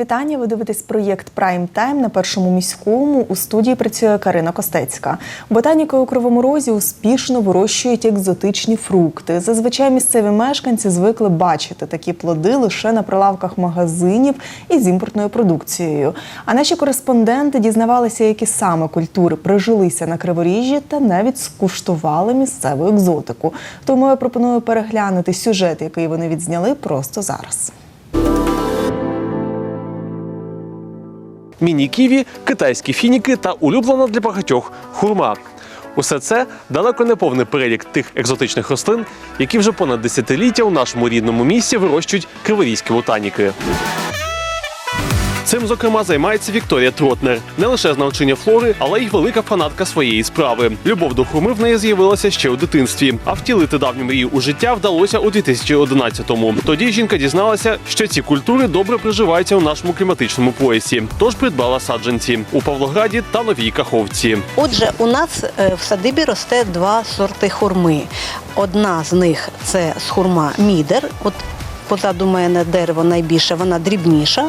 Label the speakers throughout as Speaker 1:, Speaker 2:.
Speaker 1: Вітання. Ви дивитесь проєкт Прайм Тайм на першому міському. У студії працює Карина Костецька. Ботаніки у Кривому Розі успішно вирощують екзотичні фрукти. Зазвичай місцеві мешканці звикли бачити такі плоди лише на прилавках магазинів із імпортною продукцією. А наші кореспонденти дізнавалися, які саме культури прижилися на Криворіжжі та навіть скуштували місцеву екзотику. Тому я пропоную переглянути сюжет, який вони відзняли просто зараз.
Speaker 2: Міні-ківі, китайські фініки та улюблена для багатьох хурма. Усе це далеко не повний перелік тих екзотичних рослин, які вже понад десятиліття у нашому рідному місті вирощують криворізькі ботаніки. Цим, зокрема, займається Вікторія Тротнер. Не лише з навчання флори, але й велика фанатка своєї справи. Любов до хурми в неї з'явилася ще у дитинстві. А втілити давню мрію у життя вдалося у 2011-му. Тоді жінка дізналася, що ці культури добре приживаються у нашому кліматичному поясі. Тож придбала саджанці у Павлограді та Новій Каховці.
Speaker 3: Отже, у нас е, в садибі росте два сорти хурми. Одна з них це хурма мідер. От позаду мене дерево найбільше, вона дрібніша.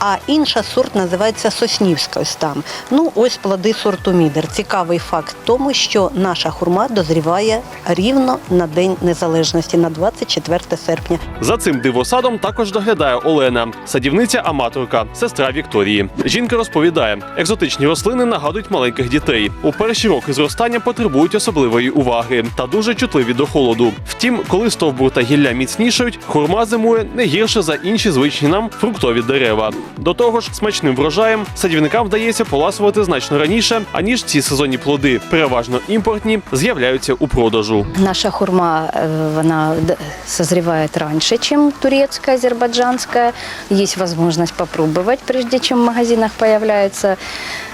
Speaker 3: А інша сорт називається соснівська. Ось там. Ну, ось плоди сорту мідер. Цікавий факт в тому, що наша хурма дозріває рівно на День Незалежності, на 24 серпня.
Speaker 2: За цим дивосадом також доглядає Олена, садівниця-аматорка, сестра Вікторії. Жінка розповідає, екзотичні рослини нагадують маленьких дітей. У перші роки зростання потребують особливої уваги та дуже чутливі до холоду. Втім, коли стовбур та гілля міцнішають, хурма зимує не гірше за інші звичні нам фруктові дерева. До того ж, смачним врожаєм садівникам вдається поласувати значно раніше, аніж ці сезонні плоди, переважно імпортні, з'являються у продажу.
Speaker 4: Наша хурма, э, она д- созревает раньше, чем турецкая, азербайджанская. Есть возможность попробовать, прежде чем в магазинах появляется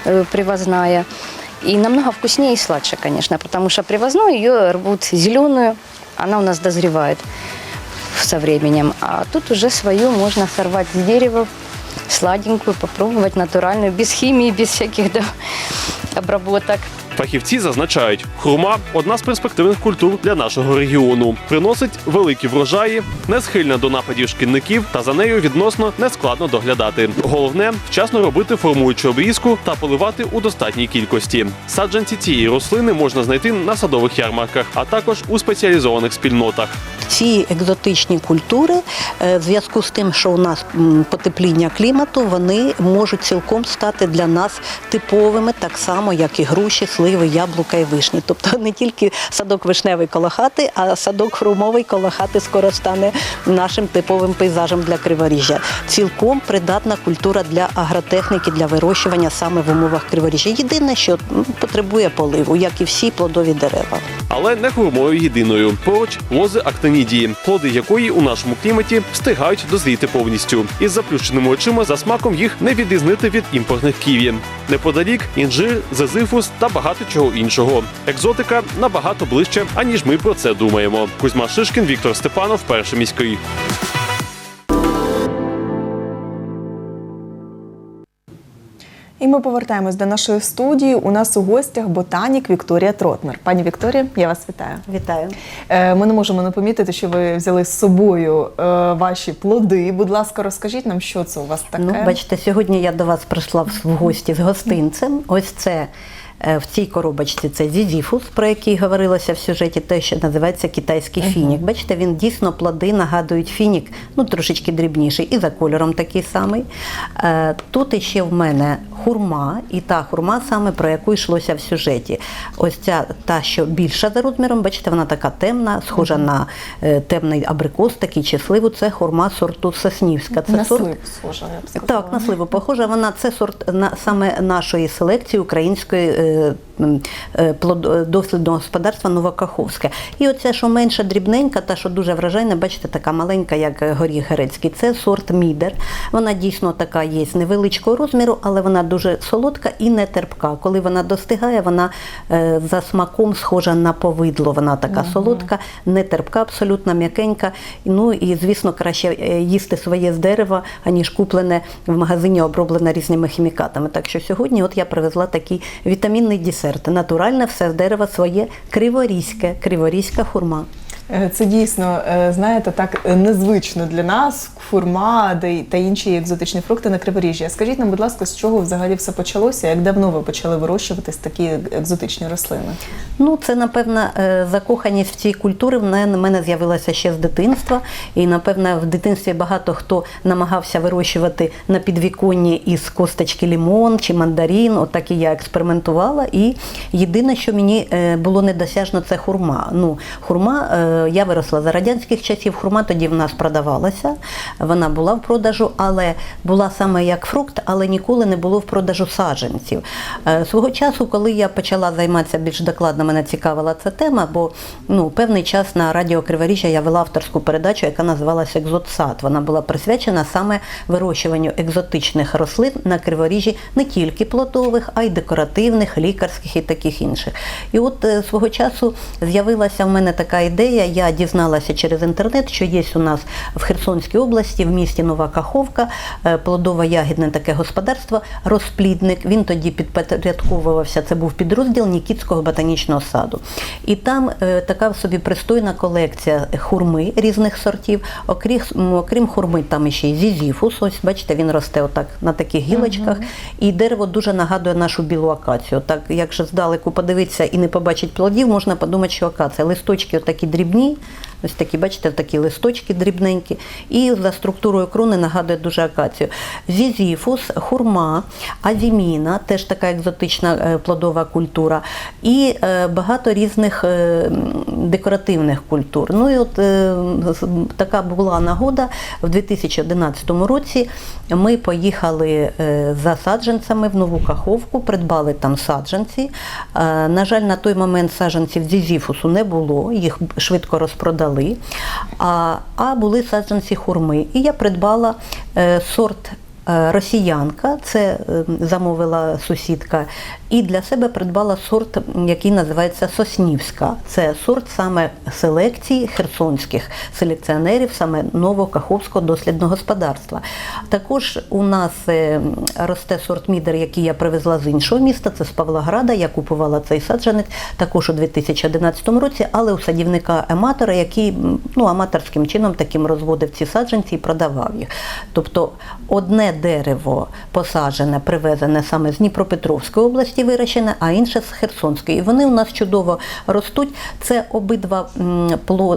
Speaker 4: э, привозная. И намного вкуснее и сладше, конечно, потому что привозную ее рвут зеленую, она у нас дозревает со временем. А тут уже свою можно сорвать с дерева, сладенькую, попробовать натуральную, без химии, без всяких да, обработок.
Speaker 2: Фахівці зазначають, хурма одна з перспективних культур для нашого регіону. Приносить великі врожаї, не схильна до нападів шкідників, та за нею відносно нескладно доглядати. Головне вчасно робити формуючу обрізку та поливати у достатній кількості. Саджанці цієї рослини можна знайти на садових ярмарках, а також у спеціалізованих спільнотах.
Speaker 3: Ці екзотичні культури, е, в зв'язку з тим, що у нас потепління клімату, вони можуть цілком стати для нас типовими, так само, як і груші, сливи, яблука і вишні. Тобто не тільки садок вишневий коло хати, а садок хрумовий коло хати скоро стане нашим типовим пейзажем для Криворіжжя. Цілком придатна культура для агротехніки, для вирощування саме в умовах Криворіжжя. Єдине, що потребує поливу, як і всі плодові дерева.
Speaker 2: Але не хурмою єдиною. Поруч лози актинідії, плоди якої у нашому кліматі встигають дозріти повністю. Із заплющеними очима за смаком їх не відрізнити від імпортних ківі. Неподалік інжир, зезифус та багато чого іншого. Екзотика набагато ближче, аніж ми про це думаємо. Кузьма Шишкін, Віктор Степанов, перший міський.
Speaker 1: І ми повертаємось до нашої студії. У нас у гостях ботанік Вікторія Тротнер. Пані Вікторія, я вас вітаю.
Speaker 3: Вітаю.
Speaker 1: Е, Ми не можемо не помітити, що ви взяли з собою е, ваші плоди. Будь ласка, розкажіть нам, що це у вас таке.
Speaker 3: Ну, бачите, сьогодні я до вас прийшла в гості з гостинцем. Ось це. Е, В цій коробочці це зізіфус, про який говорилося в сюжеті, те, що називається китайський фінік. Бачите, він дійсно плоди нагадують фінік, ну трошечки дрібніший, і за кольором такий самий. Е, Тут іще в мене хурма, і та хурма саме про яку йшлося в сюжеті. Ось ця та, що більша за розміром, бачите, вона така темна, схожа на е, темний абрикос, такий чи сливу. Це хурма сорту Соснівська. Це
Speaker 1: на
Speaker 3: сорт
Speaker 1: сливу схожа, я б сказала.
Speaker 3: так, на сливу похожа. Вона це сорт на саме нашої селекції української е, м, е, плод- е, дослідного господарства Новокаховське. І оця, що менша дрібненька, та що дуже вражайна, бачите, така маленька, як е, горіх грецький. Це сорт мідер. Вона дійсно така є невеличкого розміру, але вона дуже солодка і не терпка. Коли вона достигає, вона е, за смаком схожа на повидло. Вона така солодка, не терпка, абсолютно м'якенька. Ну і звісно, краще е, їсти своє з дерева, аніж куплене в магазині, оброблене різними хімікатами. Так що сьогодні, от я привезла такий вітамінний десерт. Натуральне все з дерева своє криворізьке, криворізька хурма.
Speaker 1: Е, Це дійсно, е, знаєте, так е, незвично для нас, хурма та інші екзотичні фрукти на Криворіжжі. Скажіть нам, будь ласка, з чого взагалі все почалося? Як давно ви почали вирощувати такі екзотичні рослини?
Speaker 3: Ну, це напевно закоханість в ці культури в мене, з'явилася ще з дитинства. І напевно в дитинстві багато хто намагався вирощувати на підвіконні із косточки лімон чи мандарин. Отак і я експериментувала. І єдине, що мені було недосяжно, це хурма. Ну, хурма, я виросла за радянських часів. Хурма тоді в нас продавалася, вона була в продажу, але була саме як фрукт, але ніколи не було в продажу саджанців. Е, Свого часу, коли я почала займатися більш докладно, мене цікавила ця тема, бо ну, певний час на радіо Криворіжжя я вела авторську передачу, яка називалася Екзотсад. Вона була присвячена саме вирощуванню екзотичних рослин на Криворіжжі, не тільки плодових, а й декоративних, лікарських і таких інших. І от е, свого часу з'явилася в мене така ідея. Я дізналася через інтернет, що є у нас в Херсонській області, в місті Нова Каховка, е, плодово-ягідне таке господарство, розплідник. Він тоді підпорядковувався, це був підрозділ Нікітського ботанічного саду. І там е, така собі пристойна колекція хурми різних сортів. Окрім, окрім хурми, там ще й зізіфус. Ось бачите, він росте отак на таких гілочках. І дерево дуже нагадує нашу білу акацію. Так, якщо здалеку подивитися і не побачить плодів, можна подумати, що акація. Листочки отакі дрібні, дні ось такі, бачите, такі листочки дрібненькі. І за структурою крони нагадує дуже акацію. Зізіфус, хурма, азіміна, теж така екзотична е, плодова культура, і е, багато різних е, декоративних культур. Ну і от така була нагода в 2011 році. Ми поїхали за саджанцями в Нову Каховку, придбали там саджанці. На жаль, на той момент саджанців зізіфусу не було, їх швидко розпродали. А, а були саджанці хурми. І я придбала е, сорт росіянка, це е, замовила сусідка, і для себе придбала сорт, який називається Соснівська. Це сорт саме селекції херсонських селекціонерів, саме Новокаховського дослідного господарства. Також у нас е, росте сорт мідер, який я привезла з іншого міста, це з Павлограда. Я купувала цей саджанець також у 2011 році, але у садівника аматора, який ну, аматорським чином таким розводив ці саджанці і продавав їх. Тобто одне дерево посаджене, привезене саме з Дніпропетровської області, вирощене, а інше з Херсонської. І вони у нас чудово ростуть. Це обидва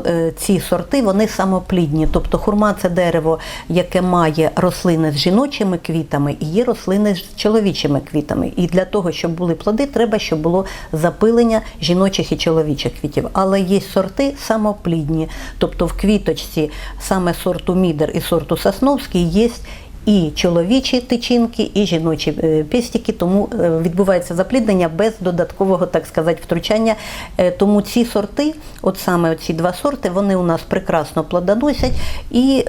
Speaker 3: е, ці сорти, вони самоплідні. Тобто хурма це дерево, яке має рослини з жіночими квітами, і є рослини з чоловічими квітами. І для того, щоб були плоди, треба, щоб було запилення жіночих і чоловічих квітів. Але є сорти самоплідні. Тобто в квіточці саме сорту мідер і сорту сосновський є і чоловічі тичинки, і жіночі е, пестики, тому е, відбувається запліднення без додаткового, так сказати, втручання. Е, Тому ці сорти, от саме ці два сорти, вони у нас прекрасно плодоносять і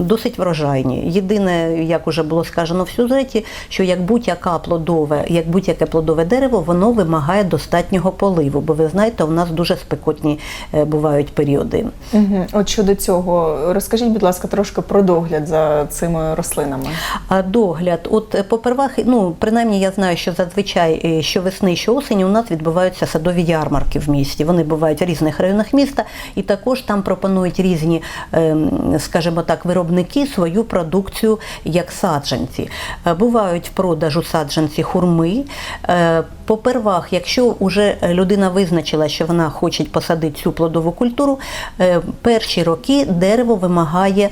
Speaker 3: досить врожайні. Єдине, як уже було сказано в сюжеті, що як будь-яка плодове, як будь-яке плодове дерево, воно вимагає достатнього поливу, бо ви знаєте, у нас дуже спекотні бувають періоди.
Speaker 1: От щодо цього, розкажіть, будь ласка, трошки про догляд за цими рослинами.
Speaker 3: А догляд, от е, попервах, ну принаймні я знаю, що зазвичай е, щовесни, що осені у нас відбуваються садові ярмарки в місті. Вони бувають в різних районах міста, і також там пропонують різні, ем, скажімо так, виробники свою продукцію як саджанці. Е, Бувають в продажу саджанці хурми. Попервах, якщо вже людина визначила, що вона хоче посадити цю плодову культуру, перші роки дерево вимагає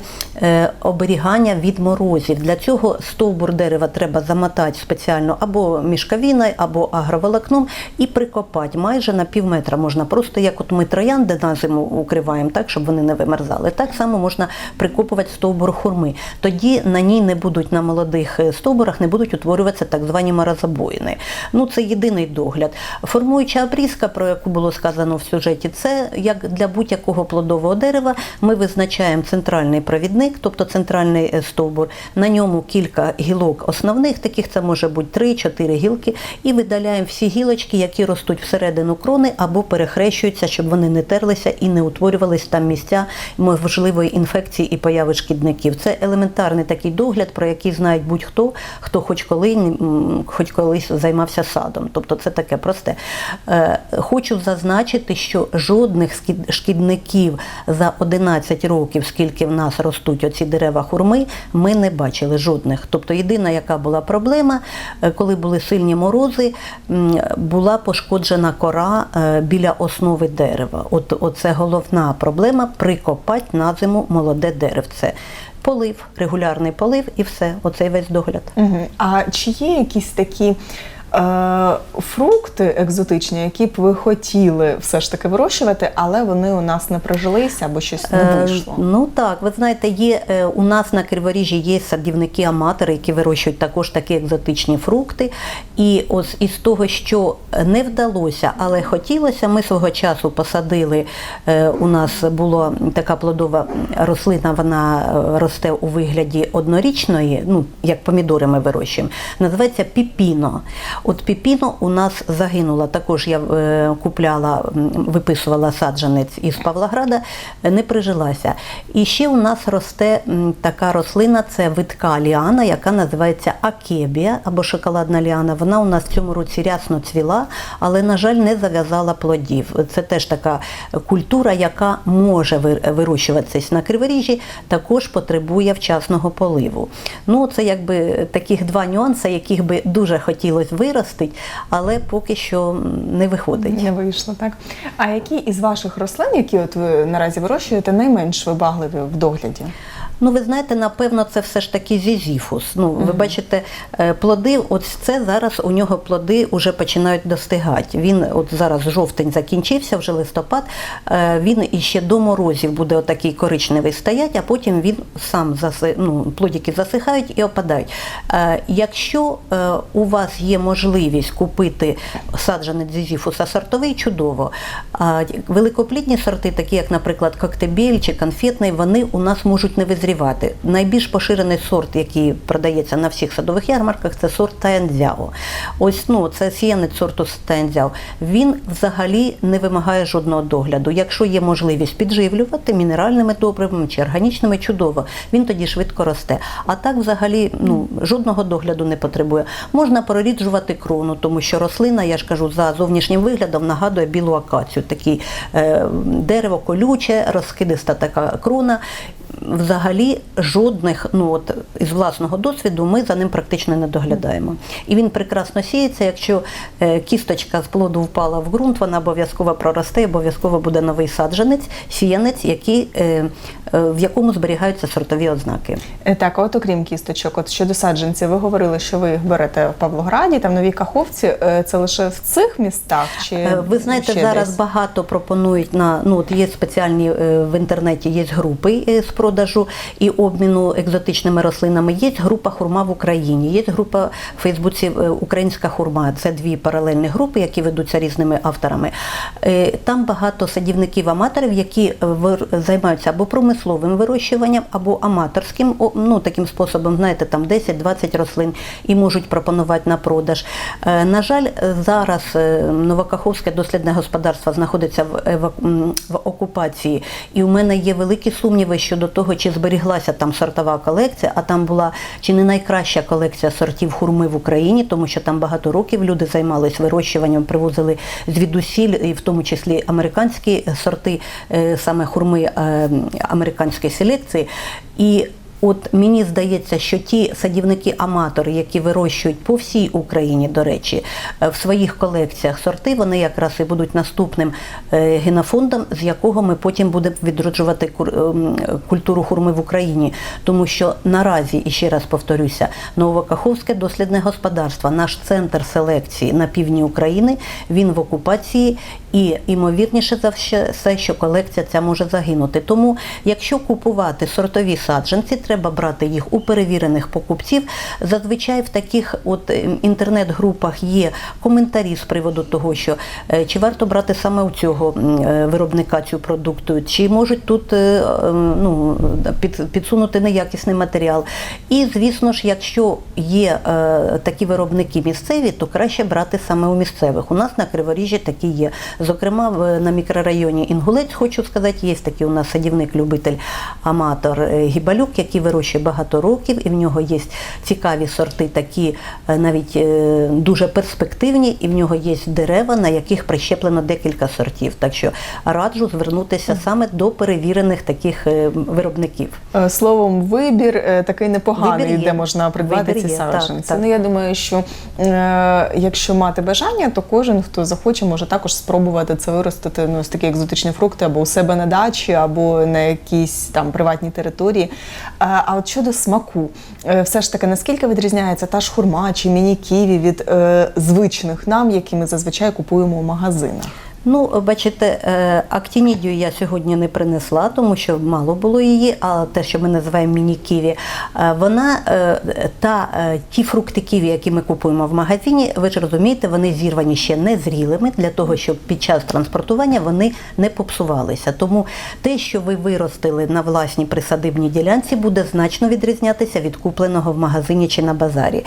Speaker 3: оберігання від морозів. Для цього стовбур дерева треба замотати спеціально або мішкавіною, або агроволокном і прикопати майже на пів метра. Можна просто як от ми троянди на зиму укриваємо, так щоб вони не вимерзали. Так само можна прикопувати стовбур хурми. Тоді на ній не будуть на молодих е, стовбурах не будуть утворюватися так звані морозобоїни. Ну це єдиний догляд. Формуюча обрізка, про яку було сказано в сюжеті, це як для будь-якого плодового дерева. Ми визначаємо центральний провідник, тобто центральний е, стовбур. На на ньому кілька гілок основних, таких це може бути 3-4 гілки, і видаляємо всі гілочки, які ростуть всередину крони або перехрещуються, щоб вони не терлися і не утворювались там місця можливої інфекції і появи шкідників. Це елементарний такий догляд, про який знають будь-хто, хто хоч коли хоч колись займався садом. Тобто це таке просте. Е, Хочу зазначити, що жодних шкідників за 11 років, скільки в нас ростуть оці дерева хурми, ми не бачили жодних. Тобто єдина, яка була проблема, е, коли були сильні морози, була пошкоджена кора е, біля основи дерева. От оце головна проблема прикопати на зиму молоде деревце. Полив, регулярний полив і все. Оцей весь догляд.
Speaker 1: Угу. А чи є якісь такі фрукти екзотичні, які б ви хотіли все ж таки вирощувати, але вони у нас не прижилися або щось не
Speaker 3: Е,
Speaker 1: вийшло?
Speaker 3: Ну так, ви знаєте, є е, у нас на Криворіжжі є садівники-аматори, які вирощують також такі екзотичні фрукти. І ось із того, що не вдалося, але хотілося, ми свого часу посадили. е, У нас була така плодова рослина, вона е, росте у вигляді однорічної, ну як помідори ми вирощуємо. Називається піпіно. От піпіно у нас загинула. Також я е, купляла, виписувала саджанець із Павлограда, е, не прижилася. І ще у нас росте така рослина, це витка ліана, яка називається акебія або шоколадна ліана. Вона у нас в цьому році рясно цвіла, але, на жаль, не зав'язала плодів. Це теж така культура, яка може вирощуватися на криворіжжі, також потребує вчасного поливу. Ну, це якби таких два нюанси, яких би дуже хотілося виростити, але поки що не виходить.
Speaker 1: Не вийшло, так. А які із ваших рослин, які от ви наразі вирощуєте, найменш вибагливі в догляді?
Speaker 3: Ну, ви знаєте, напевно, це все ж таки зізіфус. Ну, ви бачите, е, плоди, от це зараз у нього плоди вже починають достигати. Він от зараз жовтень закінчився, вже листопад. е, Він іще до морозів буде отакий коричневий стоять, а потім він сам заси, ну, плодики засихають і опадають. Е, Якщо у вас є можливість купити саджанець зізіфуса сортовий, чудово. Великоплідні сорти, такі як, наприклад, коктебель чи конфетний, вони у нас можуть не визрівати. Найбільш поширений сорт, який продається на всіх садових ярмарках, це сорт Таянзяо. Ось ну це сіянець сорту Таянзяо. Він взагалі не вимагає жодного догляду. Якщо є можливість підживлювати мінеральними добривами чи органічними, чудово. Він тоді швидко росте. А так, взагалі, ну жодного догляду не потребує. Можна проріджувати крону, тому що рослина, я ж кажу, за зовнішнім виглядом нагадує білу акацію. Такі е, дерево колюче, розкидиста така крона. Взагалі жодних, ну от із власного досвіду, ми за ним практично не доглядаємо. І він прекрасно сіється. Якщо е, кісточка з плоду впала в ґрунт, вона обов'язково проросте, обов'язково буде новий саджанець, сіянець, який, е, е, в якому зберігаються сортові ознаки.
Speaker 1: Так, от окрім кісточок, от щодо саджанців, ви говорили, що ви їх берете в Павлограді, там в Новій Каховці. Це лише в цих містах? Чи
Speaker 3: Ви знаєте,
Speaker 1: ще
Speaker 3: зараз
Speaker 1: десь?
Speaker 3: багато пропонують на ну от є спеціальні в інтернеті є групи з продажу і обміну екзотичними рослинами. Є група хурма в Україні, є група в Фейсбуці е, Українська хурма. Це дві паралельні групи, які ведуться різними авторами. Е, Там багато садівників-аматорів, які займаються або промисловим вирощуванням, або аматорським, ну таким способом, знаєте, там 10-20 рослин і можуть пропонувати на продаж. Е, На жаль, зараз Новокаховське дослідне господарство знаходиться в окупації, і у мене є великі сумніви щодо того, чи зберіглася там сортова колекція, а там була чи не найкраща колекція сортів хурми в Україні, тому що там багато років люди займалися вирощуванням, привозили звідусіль, і в тому числі американські сорти, е, саме хурми е, американської селекції. І От мені здається, що ті садівники-аматори, які вирощують по всій Україні, до речі, е, в своїх колекціях сорти, вони якраз і будуть наступним е, генофондом, з якого ми потім будемо відроджувати ем, культуру хурми в Україні. Тому що наразі, і ще раз повторюся, Новокаховське дослідне господарство, наш центр селекції на півдні України, він в окупації. І ймовірніше за все, що колекція ця може загинути. Тому, якщо купувати сортові саджанці, треба брати їх у перевірених покупців. Зазвичай в таких от е, інтернет-групах є коментарі з приводу того, що е, чи варто брати саме у цього е, виробника цю продукцію, чи можуть тут е, е, ну, підсунути неякісний матеріал. І звісно ж, якщо є такі виробники місцеві, то краще брати саме у місцевих. У нас на Криворіжжі такі є. Зокрема, на мікрорайоні Інгулець, хочу сказати, є такий у нас садівник-любитель аматор е, Гібалюк, який вирощує багато років, і в нього є цікаві сорти, такі е, навіть е, дуже перспективні, і в нього є дерева, на яких прищеплено декілька сортів. Так що раджу звернутися саме до перевірених таких виробників.
Speaker 1: Словом, вибір такий непоганий,
Speaker 3: Вибір
Speaker 1: де можна придбати ці саджанці. Ну я думаю, що е, якщо мати бажання, то кожен, хто захоче, може також спробувати це виростити ну, ось такі екзотичні фрукти або у себе на дачі, або на якійсь там приватній території. Е, а от щодо смаку, е, все ж таки, наскільки відрізняється та ж хурма чи міні-ківі від е, звичних нам, які ми зазвичай купуємо в магазинах?
Speaker 3: Ну, бачите, е, актінідію я сьогодні не принесла, тому що мало було її, а те, що ми називаємо міні-ківі, е, вона е, та ті фрукти ківі, які ми купуємо в магазині, ви ж розумієте, вони зірвані ще не зрілими для того, щоб під час транспортування вони не попсувалися. Тому те, що ви виростили на власній присадибній ділянці, буде значно відрізнятися від купленого в магазині чи на базарі.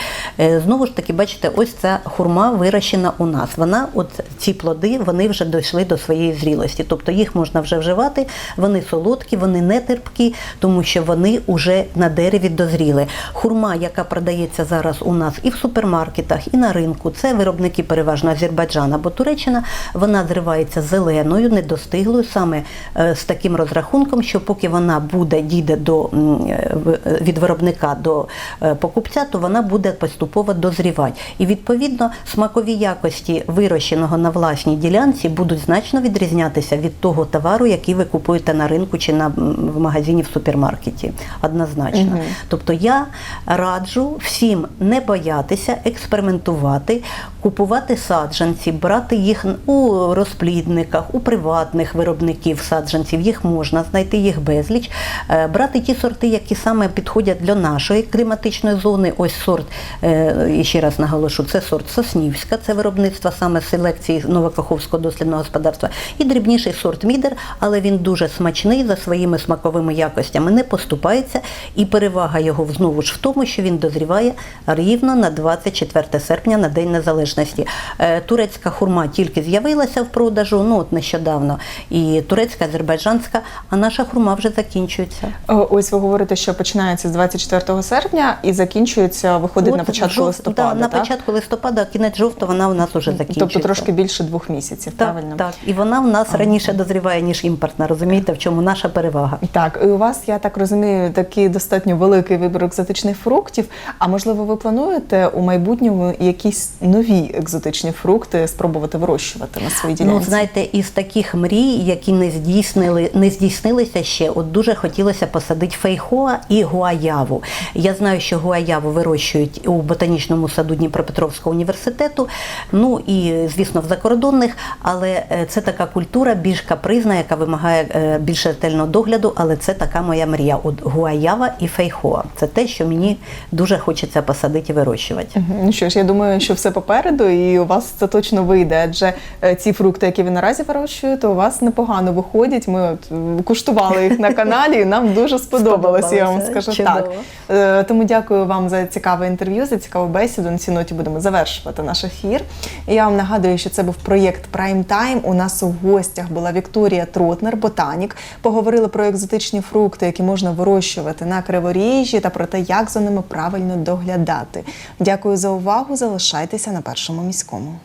Speaker 3: Знову ж таки, бачите, ось ця хурма вирощена у нас. Вона, от ці плоди, вони вже дійшли до своєї зрілості. Тобто їх можна вже вживати, вони солодкі, вони не терпкі, тому що вони вже на дереві дозріли. Хурма, яка продається зараз у нас і в супермаркетах, і на ринку, це виробники переважно Азербайджан або Туреччина, вона зривається зеленою, недостиглою, саме е, з таким розрахунком, що поки вона буде дійде до е, від виробника до е, покупця, то вона буде поступово дозрівати. І відповідно смакові якості вирощеного на власній ділянці будуть значно відрізнятися від того товару, який ви купуєте на ринку чи на в магазині в супермаркеті. Однозначно. Тобто я раджу всім не боятися експериментувати, купувати саджанці, брати їх у розплідниках, у приватних виробників саджанців. Їх можна знайти їх безліч, Е, брати ті сорти, які саме підходять для нашої кліматичної зони. Ось сорт, е, і ще раз наголошу, це сорт Соснівська, це виробництво саме селекції Новокаховського дослідного господарства, і дрібніший сорт Мідер, але він дуже смачний за своїми смаковими якостями, не поступається, і перевага його знову ж в тому, що він дозріває рівно на 24 серпня, на День Незалежності. Е, Турецька хурма тільки з'явилася в продажу, ну от нещодавно, і турецька, азербайджанська, а наша хурма вже закінчується.
Speaker 1: Ось ви говорите, що починається з 24 серпня і закінчується, виходить на початку
Speaker 3: жов-
Speaker 1: листопада.
Speaker 3: Да, на початку листопада, кінець жовтого вона у нас вже закінчується.
Speaker 1: Тобто трошки більше двох місяців,
Speaker 3: так,
Speaker 1: правильно?
Speaker 3: так. І вона в нас раніше дозріває, ніж імпортна. Розумієте, в чому наша перевага?
Speaker 1: Так, і у вас, я так розумію, такий достатньо великий вибір екзотичних фруктів. А можливо, ви плануєте у майбутньому якісь нові екзотичні фрукти спробувати вирощувати на своїй ділянці?
Speaker 3: Ну, знаєте, із таких мрій, які не здійснили, не здійснилися ще, от дуже хотілося посадити фейхоа і гуаяву. Я знаю, що гуаяву вирощують у ботанічному саду Дніпропетровського університету, ну і звісно в закордонних, але е, це така культура більш капризна, яка вимагає е, більш ретельного догляду, але це така моя мрія. От гуаява і фейхоа. Це те, що мені дуже хочеться посадити і вирощувати.
Speaker 1: Ну що ж, я думаю, що все попереду, і у вас це точно вийде. Адже е, ці фрукти, які ви наразі вирощуєте, у вас непогано виходять. Ми от куштували їх на каналі, і нам дуже сподобалось, я вам скажу так.
Speaker 3: Чудово.
Speaker 1: Е, Тому дякую вам за цікаве інтерв'ю, за цікаву бесіду. На цій ноті будемо завершувати наш ефір. І я вам нагадую, що це був проєкт Prime Time. У нас у гостях була Вікторія Тротнер, ботанік. Поговорили про екзотичні фрукти, які можна вирощувати на криворіжжі, та про те, як за ними правильно доглядати. Дякую за увагу. Залишайтеся на першому міському.